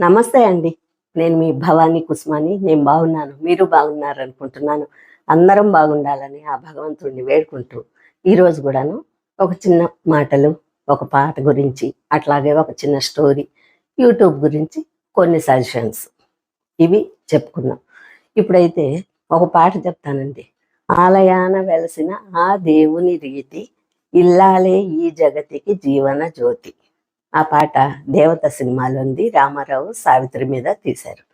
నమస్తే అండి. నేను మీ భవానీ కుస్మాని. నేను బాగున్నాను. మీరు బాగున్నారు అనుకుంటున్నాను. అందరం బాగుండాలని ఆ భగవంతుడిని వేడుకుంటూ ఈరోజు కూడాను ఒక చిన్న మాటలు ఒక పాట గురించి అట్లాగే ఒక చిన్న స్టోరీ యూట్యూబ్ గురించి కొన్ని సజెషన్స్. ఇవి చెప్పుకున్నాం ఇప్పుడైతే ఒక పాట చెప్తానండి. ఆలయాన వెలసిన ఆ దేవుని రీతి ఇల్లాలే ఈ జగతికి జీవన జ్యోతి. ఆ పాట దేవత సినిమాలో ఉంది. రామారావు సావిత్రి మీద తీశారు.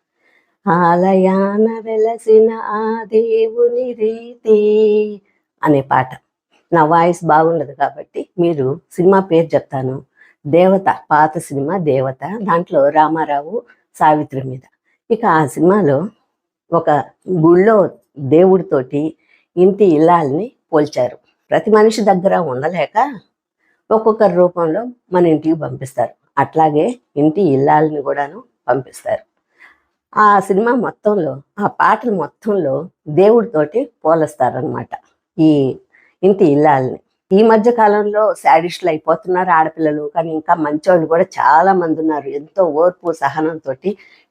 ఆలయాన వెలసిన ఆ దేవుని రీతి అనే పాట. నా వాయిస్ బాగుండదు కాబట్టి మీరు సినిమా పేరు చెప్తాను. దేవత పాత సినిమా దేవత దాంట్లో రామారావు సావిత్రి మీద. ఇక ఆ సినిమాలో ఒక గుళ్ళో దేవుడితోటి ఇంటి ఇల్లాలని పోల్చారు. ప్రతి మనిషి దగ్గర ఉండలేక ఒక్కొక్కరి రూపంలో మన ఇంటికి పంపిస్తారు. అట్లాగే ఇంటి ఇల్లాలని కూడాను పంపిస్తారు. ఆ సినిమా మొత్తంలో ఆ పాటలు మొత్తంలో దేవుడితోటి పోలుస్తారనమాట ఈ ఇంటి ఇల్లాలని. ఈ మధ్య కాలంలో శాడిస్టులు అయిపోతున్నారు ఆడపిల్లలు కానీ ఇంకా మంచోళ్ళు కూడా చాలా మంది ఉన్నారు. ఎంతో ఓర్పు సహనంతో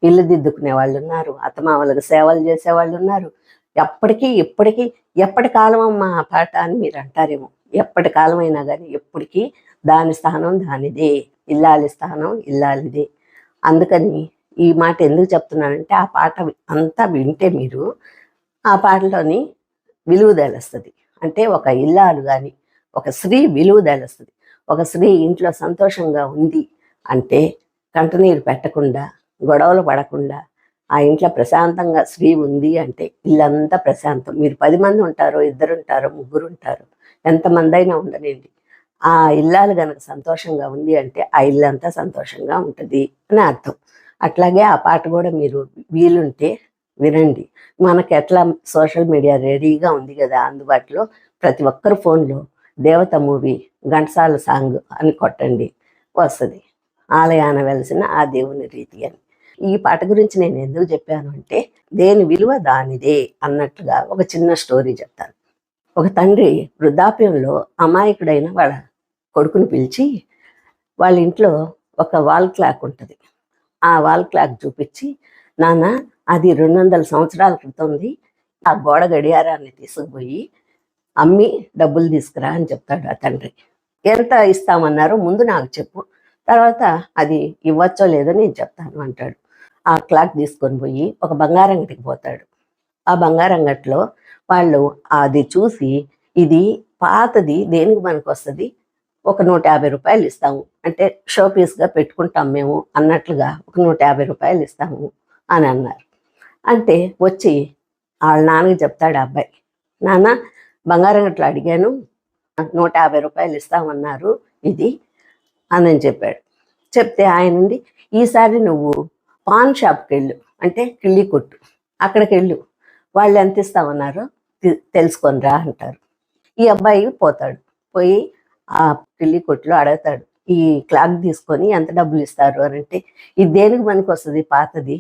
ఇల్లు దిద్దుకునే వాళ్ళు ఉన్నారు. అత్తమామలకు సేవలు చేసే వాళ్ళు ఉన్నారు. ఎప్పటికీ ఇప్పటికీ ఎప్పటి కాలం అమ్మా ఆ పాట అని మీరు అంటారేమో. ఎప్పటి కాలమైనా కానీ ఎప్పటికీ దాని స్థానం దానిదే ఇల్లాలి స్థానం ఇల్లాలిదే. అందుకని ఈ మాట ఎందుకు చెప్తున్నానంటే ఆ పాట అంతా వింటే మీరు ఆ పాటలోని విలువ తెలుస్తుంది. అంటే ఒక ఇల్లాలు కానీ ఒక స్త్రీ విలువ తెలుస్తుంది. ఒక స్త్రీ ఇంట్లో సంతోషంగా ఉంది అంటే కంటనీరు పెట్టకుండా గొడవలు పడకుండా ఆ ఇంట్లో ప్రశాంతంగా స్త్రీ ఉంది అంటే ఇల్లంతా ప్రశాంతం. మీరు పది మంది ఉంటారో ఇద్దరు ఉంటారో ముగ్గురు ఉంటారు ఎంతమంది అయినా ఉండనండి ఆ ఇల్లాలు గనక సంతోషంగా ఉంది అంటే ఆ ఇల్లు అంతా సంతోషంగా ఉంటుంది అని అర్థం. అట్లాగే ఆ పాట కూడా మీరు వీలుంటే వినండి. మనకు ఎట్లా సోషల్ మీడియా రెడీగా ఉంది కదా అందుబాటులో ప్రతి ఒక్కరు ఫోన్లో దేవత మూవీ ఘంటసాల సాంగ్ అని కొట్టండి. వస్తుంది. ఆలయాన వెలిసిన ఆ దేవుని రీతి అని. ఈ పాట గురించి నేను ఎందుకు చెప్పాను అంటే దేని విలువ దానిదే అన్నట్లుగా ఒక చిన్న స్టోరీ చెప్తాను. ఒక తండ్రి వృద్ధాప్యంలో అమాయకుడైన వాళ్ళ కొడుకుని పిలిచి వాళ్ళ ఇంట్లో ఒక వాల్ క్లాక్ ఉంటుంది. ఆ వాల్ క్లాక్ చూపించి నాన్న అది రెండు వందల సంవత్సరాల క్రితం ఉంది ఆ గోడ గడియారాన్ని తీసుకుపోయి అమ్మి డబ్బులు తీసుకురా అని చెప్తాడు ఆ తండ్రి. ఎంత ఇస్తామన్నారో? ముందు నాకు చెప్పు. తర్వాత అది ఇవ్వచ్చో లేదో నేను చెప్తాను అంటాడు. ఆ క్లాక్ తీసుకొని పోయి ఒక బంగారం అంగడికి పోతాడు. ఆ బంగారం గట్లో వాళ్ళు అది చూసి ఇది పాతది దేనికి మనకు వస్తుంది ఒక నూట యాభై రూపాయలు ఇస్తాము. అంటే షో పీస్గా పెట్టుకుంటాం మేము అన్నట్లుగా ఒక నూట యాభై రూపాయలు ఇస్తాము అని అన్నారు. అంటే వచ్చి వాళ్ళ నాన్నకి చెప్తాడు ఆ అబ్బాయి నాన్న బంగారం గట్ల అడిగాను నూట యాభై రూపాయలు ఇస్తామన్నారు ఇది అని అని చెప్పాడు. చెప్తే ఆయనండి ఈసారి నువ్వు పాన్ షాప్కి వెళ్ళు అంటే కిళ్ళి కొట్టు అక్కడికి వెళ్ళు వాళ్ళు ఎంత ఇస్తామన్నారో? తెలుసుకొని రా అంటారు. ఈ అబ్బాయి పోతాడు. పోయి ఆ కిళ్ళి కొట్టులో అడుగుతాడు ఈ క్లాక్ తీసుకొని ఎంత డబ్బులు ఇస్తారు? అని అంటే ఇది దేనికి మనకు వస్తుంది? పాతది.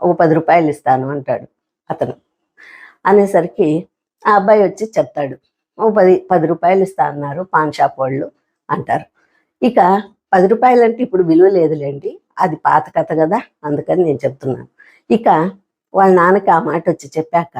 ఒక పది రూపాయలు ఇస్తాను అంటాడు అతను. అనేసరికి ఆ అబ్బాయి వచ్చి చెప్తాడు ఓ పది పది రూపాయలు ఇస్తా అన్నారు పాన్ షాప్ వాళ్ళు అంటారు. ఇక పది రూపాయలు అంటే ఇప్పుడు విలువ లేదులేండి అది పాత కథ కదా అందుకని నేను చెప్తున్నాను. ఇక వాళ్ళ నాన్నకి ఆ మాట వచ్చి చెప్పాక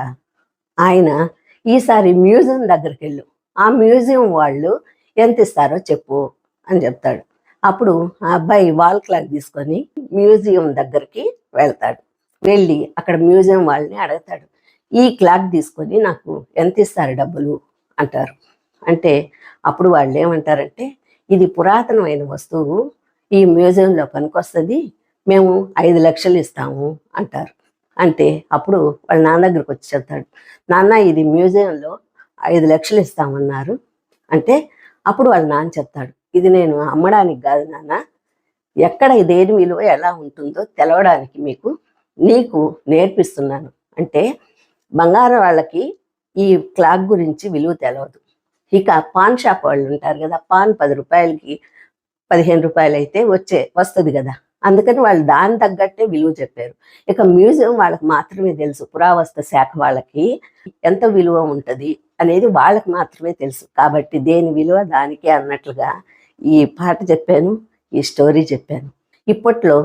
ఆయన ఈసారి మ్యూజియం దగ్గరికి వెళ్ళు ఆ మ్యూజియం వాళ్ళు ఎంత ఇస్తారో చెప్పు అని చెప్తాడు. అప్పుడు ఆ అబ్బాయి వాల్ క్లాక్ తీసుకొని మ్యూజియం దగ్గరికి వెళ్తాడు. వెళ్ళి అక్కడ మ్యూజియం వాళ్ళని అడుగుతాడు. ఈ క్లాక్ తీసుకొని నాకు ఎంత ఇస్తారు డబ్బులు? అంటారు. అంటే అప్పుడు వాళ్ళు ఏమంటారంటే ఇది పురాతనమైన వస్తువు. ఈ మ్యూజియంలో పనికొస్తుంది. మేము ఐదు లక్షలు ఇస్తాము అంటారు. అంటే అప్పుడు వాళ్ళ నాన్న దగ్గరికి వచ్చి చెప్తాడు నాన్న ఇది మ్యూజియంలో ఐదు లక్షలు ఇస్తామన్నారు. అంటే అప్పుడు వాళ్ళ నాన్న చెప్తాడు ఇది నేను అమ్మడానికి కాదు నాన్న ఎక్కడ దేని విలువ ఎలా ఉంటుందో తెలవడానికి మీకు నీకు నేర్పిస్తున్నాను. అంటే బంగారం వాళ్ళకి ఈ క్లాక్ గురించి విలువ తెలవదు. ఇక పాన్ షాప్ వాళ్ళు ఉంటారు కదా పాన్ పది రూపాయలకి పదిహేను రూపాయలు అయితే వచ్చే వస్తుంది కదా. అందుకని వాళ్ళు దాని తగ్గట్టే విలువ చెప్పారు. ఇక మ్యూజియం వాళ్ళకి మాత్రమే తెలుసు పురావస్తు శాఖ వాళ్ళకి ఎంత విలువ ఉంటుంది అనేది వాళ్ళకి మాత్రమే తెలుసు. కాబట్టి దేని విలువ దానికే అన్నట్లుగా ఈ పాట చెప్పాను ఈ స్టోరీ చెప్పాను. ఇప్పట్లో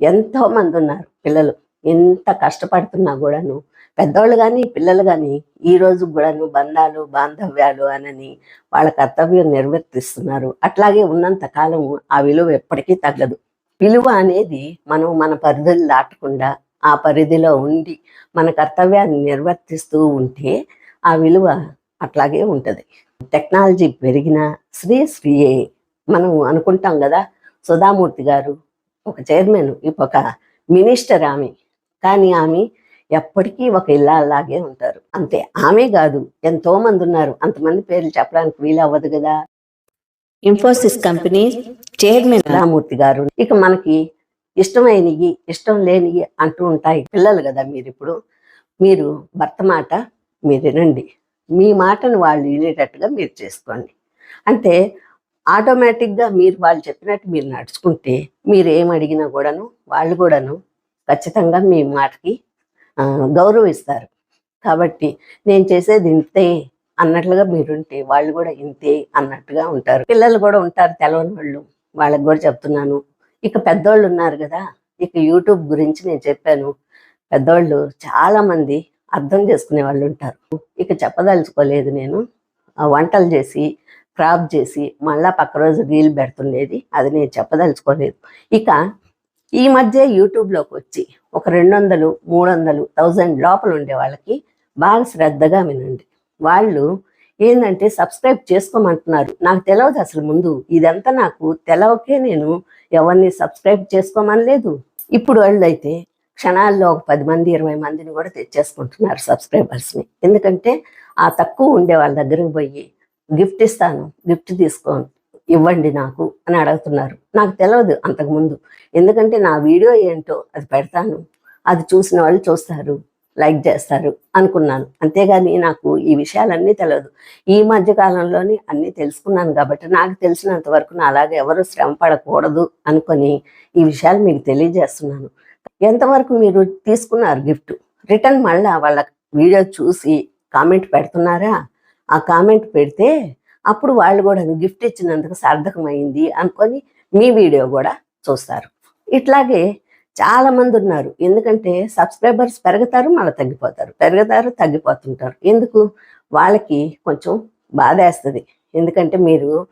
ఎంతో మంది ఉన్నారు పిల్లలు. ఎంత కష్టపడుతున్నా కూడాను పెద్దవాళ్ళు కానీ పిల్లలు కానీ ఈ రోజు కూడాను బంధాలు బాంధవ్యాలు అనని వాళ్ళ కర్తవ్యం నిర్వర్తిస్తున్నారు. అట్లాగే ఉన్నంత కాలం ఆ విలువ ఎప్పటికీ తగ్గదు. విలువ అనేది మనం మన పరిధులు దాటకుండా ఆ పరిధిలో ఉండి మన కర్తవ్యాన్ని నిర్వర్తిస్తూ ఉంటే ఆ విలువ అట్లాగే ఉంటుంది. టెక్నాలజీ పెరిగిన శ్రీ శ్రీయే మనం అనుకుంటాం కదా సుధామూర్తి గారు ఒక చైర్మన్ ఒక మినిస్టర్ ఆమె. కానీ ఆమె ఎప్పటికీ ఒక ఇల్లాలాగే ఉంటారు. అంతే. ఆమె కాదు ఎంతో మంది ఉన్నారు. అంతమంది పేర్లు చెప్పడానికి వీలు అవ్వదు కదా. ఇన్ఫోసిస్ కంపెనీ చైర్మన్ రామూర్తి గారు. ఇక మనకి ఇష్టమైనవి ఇష్టం లేనివి అంటూ ఉంటాయి పిల్లలు కదా మీరు ఇప్పుడు మీరు భర్త మాట మీరు వినండి. మీ మాటను వాళ్ళు వినేటట్టుగా మీరు చేసుకోండి. అంటే ఆటోమేటిక్గా మీరు వాళ్ళు చెప్పినట్టు మీరు నడుచుకుంటే మీరు ఏం అడిగినా కూడాను వాళ్ళు కూడాను ఖచ్చితంగా మీ మాటకి గౌరవిస్తారు కాబట్టి నేను చేసేది ఇంతే. అన్నట్లుగా మీరుంటే వాళ్ళు కూడా ఇంతే అన్నట్టుగా ఉంటారు. పిల్లలు కూడా ఉంటారు తెలవని వాళ్ళు వాళ్ళకి కూడా చెప్తున్నాను. ఇక పెద్దోళ్ళు ఉన్నారు కదా ఇక యూట్యూబ్ గురించి నేను చెప్పాను. పెద్దోళ్ళు చాలా మంది అర్థం చేసుకునే వాళ్ళు ఉంటారు. ఇక చెప్పదలుచుకోలేదు నేను. వంటలు చేసి క్రాప్ చేసి మళ్ళా పక్క రోజు రీల్ పెడుతుండేది. అది నేను చెప్పదలుచుకోలేదు. ఇక ఈ మధ్య యూట్యూబ్లోకి వచ్చి ఒక రెండు వందలు మూడు వందలు థౌజండ్ లోపల ఉండే వాళ్ళకి బాగా శ్రద్ధగా వినండి. వాళ్ళు ఏంటంటే సబ్స్క్రైబ్ చేసుకోమంటున్నారు. నాకు తెలియదు అసలు ముందు. ఇదంతా నాకు తెలవకే నేను ఎవరిని సబ్స్క్రైబ్ చేసుకోమని లేదు. ఇప్పుడు వాళ్ళు అయితే క్షణాల్లో ఒక పది మంది ఇరవై మందిని కూడా తెచ్చేసుకుంటున్నారు సబ్స్క్రైబర్స్ని ఎందుకంటే ఆ తక్కువ ఉండే వాళ్ళ దగ్గరకు పోయి గిఫ్ట్ ఇస్తాను గిఫ్ట్ తీసుకో ఇవ్వండి నాకు అని అడుగుతున్నారు. నాకు తెలియదు అంతకుముందు ఎందుకంటే నా వీడియో ఏంటో అది పెడతాను. అది చూసిన వాళ్ళు చూస్తారు. లైక్ చేస్తారు అనుకున్నాను. అంతేగాని నాకు ఈ విషయాలన్నీ తెలియదు ఈ మధ్య కాలంలోనే అన్నీ తెలుసుకున్నాను కాబట్టి నాకు తెలిసినంత వరకు నా అలాగే ఎవరు శ్రమ పడకూడదు అనుకొని ఈ విషయాలు మీకు తెలియజేస్తున్నాను. ఎంతవరకు మీరు తీసుకున్నారు గిఫ్ట్? రిటర్న్ మళ్ళా వాళ్ళ వీడియో చూసి కామెంట్ పెడుతున్నారా? ఆ కామెంట్ పెడితే అప్పుడు వాళ్ళు కూడా గిఫ్ట్ ఇచ్చినందుకు సార్థకమైంది అనుకొని మీ వీడియో కూడా చూస్తారు. ఇట్లాగే చాలా మంది ఉన్నారు. ఎందుకంటే సబ్స్క్రైబర్స్ పెరుగుతారు మళ్ళీ తగ్గిపోతారు. పెరుగుతారు తగ్గిపోతుంటారు. ఎందుకు? వాళ్ళకి కొంచెం బాధేస్తుంది. ఎందుకంటే మీరు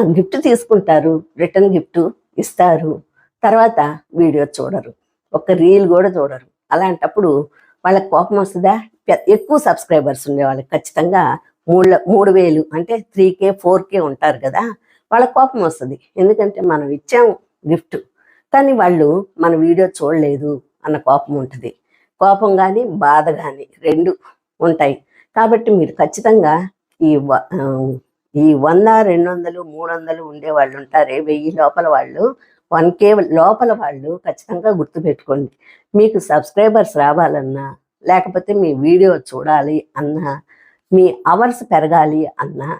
గిఫ్ట్ తీసుకుంటారు రిటర్న్ గిఫ్ట్ ఇస్తారు. తర్వాత వీడియో చూడరు. ఒక రీల్ కూడా చూడరు. అలాంటప్పుడు వాళ్ళకి కోపం వస్తుందా? ఎక్కువ సబ్స్క్రైబర్స్ ఉండే వాళ్ళకి ఖచ్చితంగా మూడు మూడు వేలు అంటే త్రీ కే ఫోర్ కే ఉంటారు కదా? వాళ్ళకి కోపం వస్తుంది. ఎందుకంటే మనం ఇచ్చాము గిఫ్ట్. కానీ వాళ్ళు మన వీడియో చూడలేదు అన్న కోపం ఉంటుంది. కోపం కానీ బాధ కానీ రెండు ఉంటాయి. కాబట్టి మీరు ఖచ్చితంగా ఈ వ- ఈ వంద రెండు వందలు మూడు వందలు ఉండే వాళ్ళు ఉంటారే వెయ్యి లోపల వాళ్ళు వన్ కే లోపల వాళ్ళు ఖచ్చితంగా గుర్తుపెట్టుకోండి. మీకు సబ్స్క్రైబర్స్ రావాలన్నా లేకపోతే మీ వీడియో చూడాలి అన్నా మీ అవర్స్ పెరగాలి అన్నా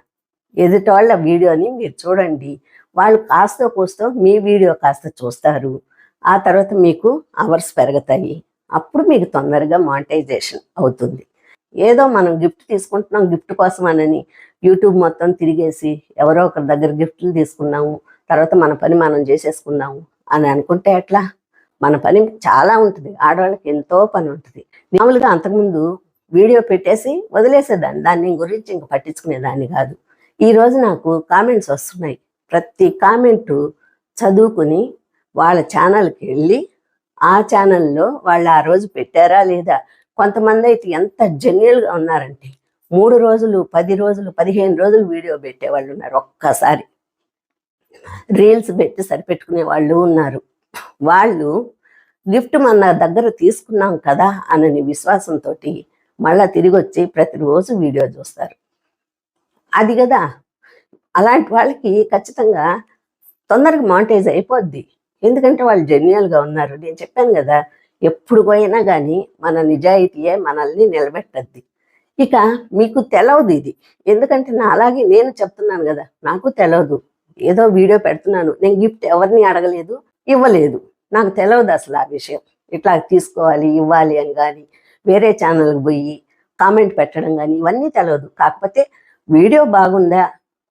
ఎదుటోళ్ళ వీడియోని మీరు చూడండి. వాళ్ళు కాస్త కూస్తో మీ వీడియో కాస్త చూస్తారు. ఆ తర్వాత మీకు అవర్స్ పెరుగుతాయి. అప్పుడు మీకు తొందరగా మానిటైజేషన్ అవుతుంది. ఏదో మనం గిఫ్ట్ తీసుకుంటున్నాం గిఫ్ట్ కోసం అనని యూట్యూబ్ మొత్తం తిరిగేసి ఎవరో ఒకరి దగ్గర గిఫ్ట్లు తీసుకున్నాము తర్వాత మన పని మనం చేసేసుకున్నాము అని అనుకుంటే ఎట్లా? మన పని చాలా ఉంటుంది. ఆడవాళ్ళకి ఎంతో పని ఉంటుంది. మామూలుగా అంతకుముందు వీడియో పెట్టేసి వదిలేసేదాన్ని. దాన్ని గురించి ఇంక పట్టించుకునేదాన్ని కాదు. ఈ రోజు నాకు కామెంట్స్ వస్తున్నాయి. ప్రతి కామెంటు చదువుకుని వాళ్ళ ఛానల్కి వెళ్ళి ఆ ఛానల్లో వాళ్ళు ఆ రోజు పెట్టారా లేదా? కొంతమంది అయితే ఎంత జెన్యున్గా ఉన్నారంటే మూడు రోజులు పది రోజులు పదిహేను రోజులు వీడియో పెట్టే వాళ్ళు ఉన్నారు ఒక్కసారి. రీల్స్ పెట్టి సరిపెట్టుకునే వాళ్ళు ఉన్నారు. వాళ్ళు గిఫ్ట్ మన దగ్గర తీసుకున్నాం కదా అనని విశ్వాసంతో మళ్ళా తిరిగి వచ్చి ప్రతిరోజు వీడియో చూస్తారు. అది కదా అలాంటి వాళ్ళకి ఖచ్చితంగా తొందరగా మానిటైజ్ అయిపోద్ది. ఎందుకంటే వాళ్ళు జెన్యున్గా ఉన్నారు. నేను చెప్పాను కదా ఎప్పుడు పోయినా కానీ మన నిజాయితీయే మనల్ని నిలబెట్టద్ది. ఇక మీకు తెలవదు ఇది. ఎందుకంటే నా అలాగే నేను చెప్తున్నాను కదా నాకు తెలవదు. ఏదో వీడియో పెడుతున్నాను. నేను గిఫ్ట్ ఎవరిని అడగలేదు ఇవ్వలేదు. నాకు తెలియదు అసలు ఆ విషయం. ఇట్లా తీసుకోవాలి ఇవ్వాలి అని కానీ వేరే ఛానల్కి పోయి కామెంట్ పెట్టడం కానీ ఇవన్నీ తెలియదు కాకపోతే వీడియో బాగుందా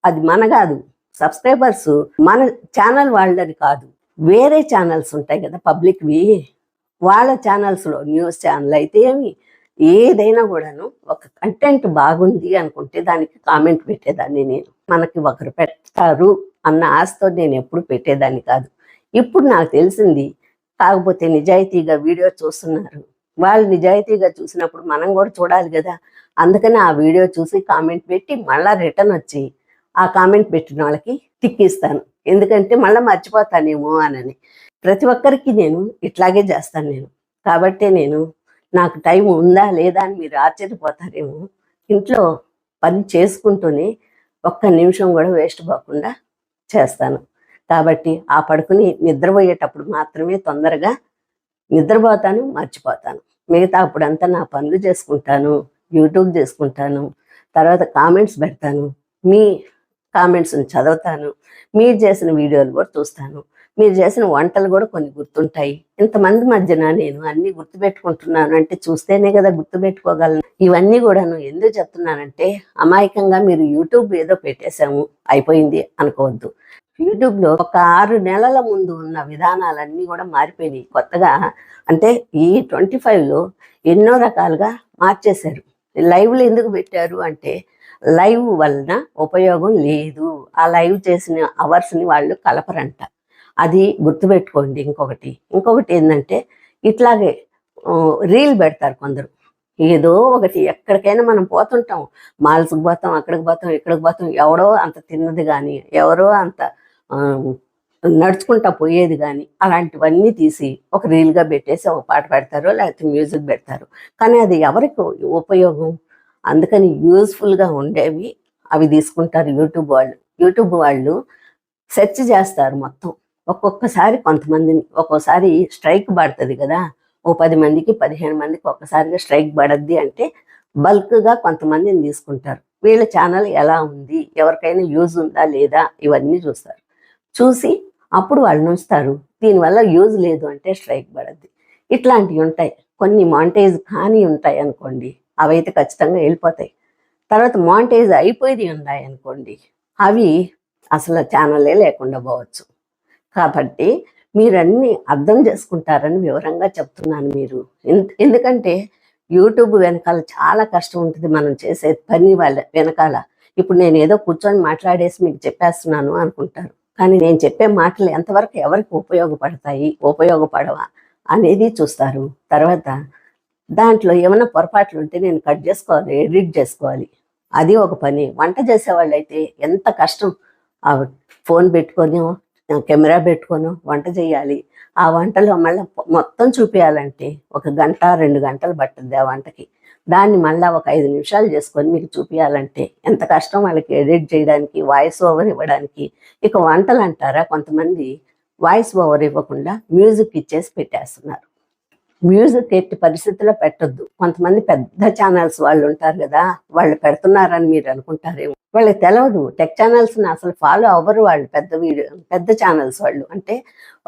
అది మన కాదు. సబ్స్క్రైబర్స్ మన ఛానల్ వాళ్ళది కాదు. వేరే ఛానల్స్ ఉంటాయి కదా పబ్లిక్వి. వాళ్ళ ఛానల్స్లో న్యూస్ ఛానల్ అయితే ఏమి? ఏదైనా కూడాను ఒక కంటెంట్ బాగుంది అనుకుంటే దానికి కామెంట్ పెట్టేదాన్ని నేను. మనకి ఒకరు పెడతారు అన్న ఆశతో నేను ఎప్పుడు పెట్టేదాన్ని కాదు. ఇప్పుడు నాకు తెలిసింది కాకపోతే నిజాయితీగా వీడియో చూస్తున్నారు. వాళ్ళు నిజాయితీగా చూసినప్పుడు మనం కూడా చూడాలి కదా. అందుకని ఆ వీడియో చూసి కామెంట్ పెట్టి మళ్ళా రిటర్న్ వచ్చి ఆ కామెంట్ పెట్టిన వాళ్ళకి తిక్కిస్తాను. ఎందుకంటే మళ్ళీ మర్చిపోతానేమో అనని. ప్రతి ఒక్కరికి నేను ఇట్లాగే చేస్తాను నేను. కాబట్టి నేను నాకు టైం ఉందా లేదా అని మీరు ఆశ్చర్యపోతారేమో. ఇంట్లో పని చేసుకుంటూనే ఒక్క నిమిషం కూడా వేస్ట్ పోకుండా చేస్తాను. కాబట్టి ఆ పడుకుని నిద్రపోయేటప్పుడు మాత్రమే తొందరగా నిద్రపోతాను మర్చిపోతాను. మిగతా అప్పుడంతా నా పనులు చేసుకుంటాను యూట్యూబ్ చేసుకుంటాను తర్వాత కామెంట్స్ పెడతాను. మీ కామెంట్స్ని చదువుతాను. మీరు చేసిన వీడియోలు కూడా చూస్తాను. మీరు చేసిన వంటలు కూడా కొన్ని గుర్తుంటాయి. ఇంతమంది మధ్యన నేను అన్ని గుర్తుపెట్టుకుంటున్నాను అంటే చూస్తేనే కదా గుర్తుపెట్టుకోగలను. ఇవన్నీ కూడాను ఎందుకు చెప్తున్నానంటే అమాయకంగా మీరు యూట్యూబ్ ఏదో పెట్టేశాము అయిపోయింది అనుకోవద్దు. యూట్యూబ్లో ఒక ఆరు నెలల ముందు ఉన్న విధానాలన్నీ కూడా మారిపోయినాయి. కొత్తగా అంటే ఈ ట్వంటీ ఫైవ్లో ఎన్నో రకాలుగా మార్చేశారు. లైవ్లు ఎందుకు పెట్టారు అంటే లైవ్ వలన ఉపయోగం లేదు. ఆ లైవ్ చేసిన అవర్స్ని వాళ్ళు కలపరంట. అది గుర్తుపెట్టుకోండి ఇంకొకటి. ఇంకొకటి ఏంటంటే ఇట్లాగే రీల్ పెడతారు కొందరు. ఏదో ఒకటి ఎక్కడికైనా మనం పోతుంటాం. మాల్స్కి పోతాం అక్కడికి పోతాం ఇక్కడికి పోతాం. ఎవడో అంత తిన్నది కానీ ఎవరో అంత నడుచుకుంటా పోయేది కానీ అలాంటివన్నీ తీసి ఒక రీల్గా పెట్టేసి ఒక పాట పెడతారు లేకపోతే మ్యూజిక్ పెడతారు. కానీ అది ఎవరికి ఉపయోగం? అందుకని యూస్ఫుల్గా ఉండేవి అవి తీసుకుంటారు యూట్యూబ్ వాళ్ళు. యూట్యూబ్ వాళ్ళు సెర్చ్ చేస్తారు మొత్తం. ఒక్కొక్కసారి కొంతమందిని ఒక్కోసారి స్ట్రైక్ పడుతుంది కదా. ఓ పది మందికి పదిహేను మందికి ఒక్కసారిగా స్ట్రైక్ పడద్ది అంటే బల్క్గా కొంతమందిని తీసుకుంటారు. వీళ్ళ ఛానల్ ఎలా ఉంది? ఎవరికైనా యూజ్ ఉందా లేదా? ఇవన్నీ చూస్తారు. చూసి అప్పుడు వాళ్ళు ఉంచుతారు. దీనివల్ల యూజ్ లేదు అంటే స్ట్రైక్ పడద్ది. ఇట్లాంటివి ఉంటాయి. కొన్ని మాంటేజ్ కానీ ఉంటాయి అనుకోండి. అవైతే ఖచ్చితంగా వెళ్ళిపోతాయి. తర్వాత మాంటేజ్ అయిపోయి ఉన్నాయి అనుకోండి అవి అసలు ఛానలే లేకుండా పోవచ్చు. కాబట్టి మీరన్నీ అర్థం చేసుకుంటారని వివరంగా చెప్తున్నాను మీరు. ఎందుకంటే యూట్యూబ్ వెనకాల చాలా కష్టం ఉంటుంది మనం చేసే పని వాళ్ళ వెనకాల. ఇప్పుడు నేను ఏదో కూర్చొని మాట్లాడేసి మీకు చెప్పేస్తున్నాను అనుకుంటారు. కానీ నేను చెప్పే మాటలు ఎంతవరకు ఎవరికి ఉపయోగపడతాయి ఉపయోగపడవా అనేది చూస్తారు. తర్వాత దాంట్లో ఏమైనా పొరపాట్లు ఉంటే నేను కట్ చేసుకోవాలి ఎడిట్ చేసుకోవాలి. అది ఒక పని. వంట చేసేవాళ్ళు అయితే ఎంత కష్టం. ఆ ఫోన్ పెట్టుకొని కెమెరా పెట్టుకొని వంట చేయాలి. ఆ వంటలో మళ్ళీ మొత్తం చూపించాలంటే ఒక గంట రెండు గంటలు పట్టుద్ది ఆ వంటకి. దాన్ని మళ్ళీ ఒక ఐదు నిమిషాలు చేసుకొని మీకు చూపించాలంటే ఎంత కష్టం వాళ్ళకి ఎడిట్ చేయడానికి వాయిస్ ఓవర్ ఇవ్వడానికి. ఇక వంటలు అంటారా? కొంతమంది వాయిస్ ఓవర్ ఇవ్వకుండా మ్యూజిక్ ఇచ్చేసి పెట్టేస్తున్నారు. మ్యూజిక్ ఎట్టి పరిస్థితుల్లో పెట్టొద్దు. కొంతమంది పెద్ద ఛానల్స్ వాళ్ళు ఉంటారు కదా వాళ్ళు పెడుతున్నారని మీరు అనుకుంటారేమో. వాళ్ళకి తెలియదు టెక్ ఛానల్స్ అసలు ఫాలో అవ్వరు వాళ్ళు పెద్ద వీడియో పెద్ద ఛానల్స్ వాళ్ళు. అంటే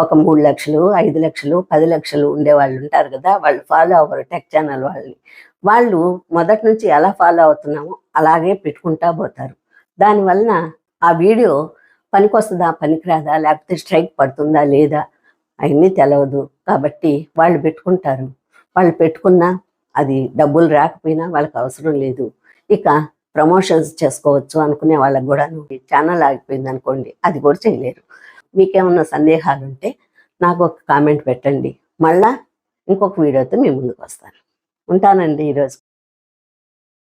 ఒక మూడు లక్షలు ఐదు లక్షలు పది లక్షలు ఉండే వాళ్ళు ఉంటారు కదా వాళ్ళు ఫాలో అవ్వరు టెక్ ఛానల్ వాళ్ళని. వాళ్ళు మొదటి నుంచి ఎలా ఫాలో అవుతున్నామో అలాగే పెట్టుకుంటా పోతారు. దానివలన ఆ వీడియో పనికొస్తుందా పనికిరాదా లేకపోతే స్ట్రైక్ పడుతుందా లేదా అవన్నీ తెలవదు. కాబట్టి వాళ్ళు పెట్టుకుంటారు. వాళ్ళు పెట్టుకున్నా అది డబ్బులు రాకపోయినా వాళ్ళకి అవసరం లేదు. ఇక ప్రమోషన్స్ చేసుకోవచ్చు అనుకునే వాళ్ళకి కూడా ఛానల్ ఆగిపోయింది అనుకోండి అది కూడా చేయలేరు. మీకేమన్నా సందేహాలు ఉంటే నాకు ఒక కామెంట్ పెట్టండి. మళ్ళా ఇంకొక వీడియోతో మీ ముందుకు వస్తాను. ఉంటానండి ఈరోజు.